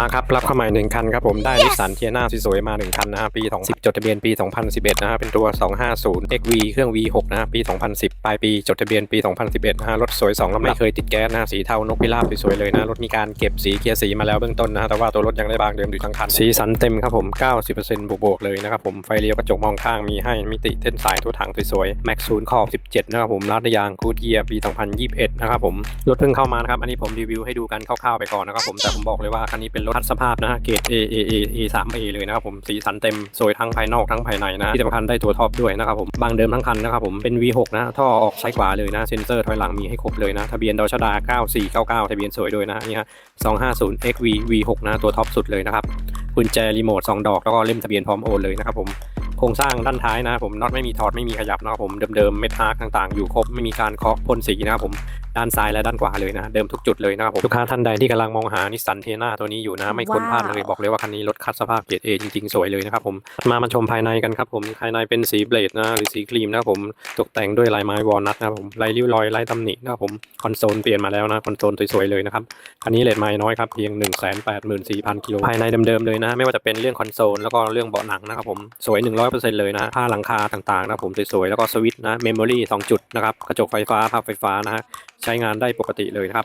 มาครับรับเข้ามาหนึ่งคันครับผมได้นิสสันเทียนาสวยๆมาหนึ่งคันนะฮะปี 2010 จดทะเบียนปี 2011 นะฮะเป็นตัว 250 XV เครื่อง V6 นะฮะปี 2010 ปลายปีจดทะเบียนปี 2011นะฮะรถสวย2ลำไม่เคยติดแก๊สนะฮะสีเทานกพิราบสวยๆเลยนะรถมีการเก็บสีเกียร์สีมาแล้วเบื้องต้นนะฮะแต่ว่าตัวรถยังได้บางเดิมอยู่ทั้งคันสีสันเต็มครับผม 90%บวกๆเลยนะครับผมไฟเลี้ยวกระจกมองข้างมีให้มิติเส้นสายทั่วถังสวยๆแม็กซูนขอบ17นะครับผมลาดยางคูดเยียร์ปี 2021 นะครับผมรถเพิ่งเข้ามานะครับอันนี้ผมรีวิวให้ดูกันคร่าวๆไปก่อนนะครับผมแต่ผมบอกเลยว่าคันนี้เป็นรถทัดสภาพนะฮะเกรด A A A A 3 A เลยนะครับผมสีสันเต็มสวยทั้งภายนอกทั้งภายในนะที่สำคัญได้ตัวท็อปด้วยนะครับผมบางเดิมทั้งคันนะครับผมเป็น V6 นะท่อออกซ้ายขวาเลยนะเซ็นเซอร์ถอยหลังมีให้ครบเลยนะทะเบียนดอชดา 9499 ทะเบียนสวยด้วยนะนี่ฮะ 250 XV V6 นะตัวท็อปสุดเลยนะครับกุญแจรีโมท2ดอกแล้วก็เล่มทะเบียนพร้อมโอนเลยนะครับผมโครงสร้างด้านท้ายนะครับผมน็อตไม่มีถอดไม่มีขยับนะครับผมเดิมๆเม็ดอาร์คต่างๆ อยู่ครบไม่มีการเคาะพ่นสีนะครับผม ด้านซ้ายและด้านขวาเลยนะเดิมทุกจุดเลยนะครับผมลูกค้าท่านใดที่กำลังมองหานิสสันเทน่าตัวนี้อยู่นะไม่ควรพลาดเลยบอกเลยว่าคันนี้รถคัดสภาพเกรด A จริงๆ สวยเลยนะครับผมมามาชมภายในกันครับผมภายในเป็นสีเบลดนะหรือสีครีมนะครับผมตกแต่งด้วยลายไม้วอลนัทนะครับผมลายริ้วรอยลายตำหนินะครับผมคอนโซลเปลี่ยนมาแล้วนะคอนโซลสวยๆเลยนะครับคันนี้เลทไม้น้อยครับเพียง 1 8 4 0 0 0กิโลภายในเดิมๆเลยนะ ไม่ว่าจะเป็นเรื่องคอนโซลแล้วก็เรื่องเบาะหนังนะครับผมสวย 100%เลยนะผ้าหลังคาต่างๆนะครับผมสวยๆแล้วก็สวิตช์นะเมมโมรี่2จุดนะครับกระจกไฟฟ้าภาพไฟฟ้านะฮะ ใช้งานได้ปกติเลยครับ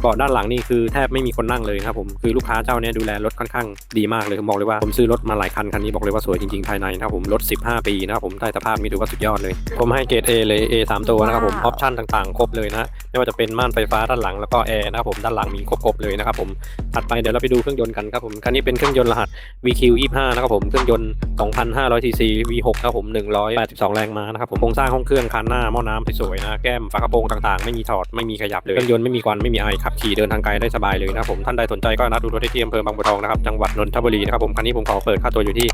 เบาะด้านหลังนี่คือแทบไม่มีคนนั่งเลยครับผมคือลูกค้าเจ้าเนี้ยดูแลรถค่อนข้างดีมากเลยผมบอกเลยว่าผมซื้อรถมาหลายคันคันนี้บอกเลยว่าสวยจริงๆภายในนะครับผมรถ 15 ปีนะครับผมได้สภาพนี้ถือว่าสุดยอดเลย ผมให้เกรด A เลย A 3 ตัวนะครับผมออปชั่นต่างๆ ครบเลยนะ ไม่ว่าจะเป็นม่านไฟฟ้าด้านหลังแล้วก็แอร์นะครับผมด้านหลังมีครบๆเลยนะครับผมถัดไปเดี๋ยวเราไปดูเครื่องยนต์กันครับผมคันนี้เป็นเครื่องยนต์รหัส VQ 25 นะครับผมเครื่องยนต์ 2,500 cc V6 ครับผม 182 แรงม้านะครับผมโครงสร้างห้องเครื่องคันหน้าหม้อน้ำสวยๆนะแก้มฝากระโปรงต่างๆ ไม่มีถอดไม่มีขยับเลยเครื่องยนต์ไม่มีควันไม่มีไอขับขี่เดินทางไกลได้สบายเลยนะครับผมท่านใดสนใจก็นัดดูรถได้ที่อำเภอบางบัวทองนะครับจังหวัดนนทบุรีนะครับผมคันนี้ผมขอเปิดค่าตัวอยู่ที่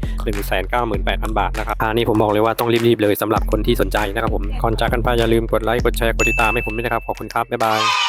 198,000 บาทนะครับอันนี้ผมบอกเลยว่าต้องรีบๆเลยสำหรับคนที่สนใจนะครับผมก่อนจากกันไปอย่าลืมกดไลค์กดแชร์กดติดตามให้ผมด้วยนะครับขอบคุณครับ บ๊ายบาย